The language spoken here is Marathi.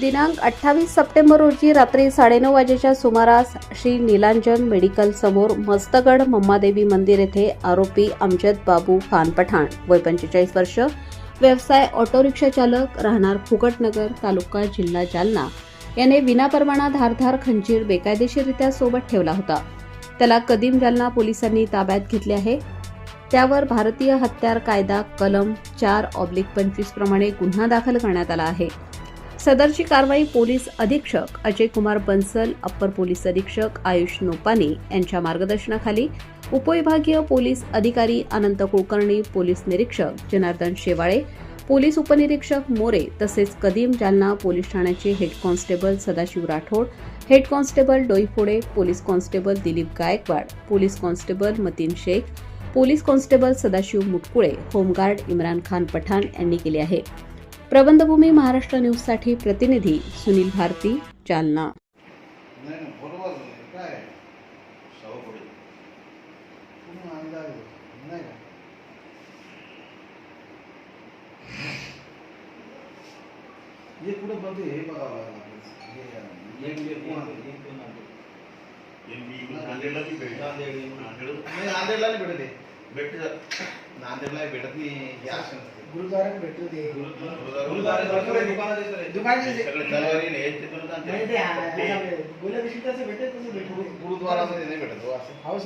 दिनांक अठ्ठावीस सप्टेंबर रोजी रात्री साडेनऊ वाजेच्या सुमारास श्री नीलांजन मेडिकल समोर मस्तगड मम्मादेवी मंदिर येथे आरोपी अमजद बाबू खान पठाण वय पंचेचाळीस वर्ष व्यवसाय ऑटो रिक्षा चालक राहणार फुकटनगर तालुका जिल्हा जालना. याने विनापरवाना धारधार खंजीर बेकायदेशीररित्या सोबत ठेवला होता. त्याला कदीम जालना पोलिसांनी ताब्यात घेतले आहे. त्यावर भारतीय हत्यार कायदा कलम चार ऑब्लिक पंचवीस प्रमाणे गुन्हा दाखल करण्यात आला आहे. सदरची कारवाई पोलीस अधीक्षक अजय कुमार बन्सल अप्पर पोलीस अधीक्षक आयुष नोपानी यांच्या मार्गदर्शनाखाली उपविभागीय पोलीस अधिकारी अनंत कुलकर्णी पोलीस निरीक्षक जनार्दन शेवाळे पोलीस उपनिरीक्षक मोरे तसेच कदीम जालना पोलीस ठाण्याचे head constable Sadashiv Rathod head constable Doiphode police constable Dilip Gaikwad police constable Matin Shaikh police constable Sadashiv Mutkule home guard Imran Khan Pathan यांनी केले आहे. प्रबंधभूमी महाराष्ट्र न्यूजसाठी प्रतिनिधी सुनील भारती जालना. हे कुठं बंद आहे? हे बघावं लागेल आपल्याला. हे, अं, एक हे एक कोण एक आहे? एक दोन आहे. हे मी नांदेडला ती भेट नांदेड. नांदेड नाही नांदेडला नाही भेटत नाही गुरुद्वारा- भेटतो गुरुद्वारामध्ये नाही भेटत हो असं हो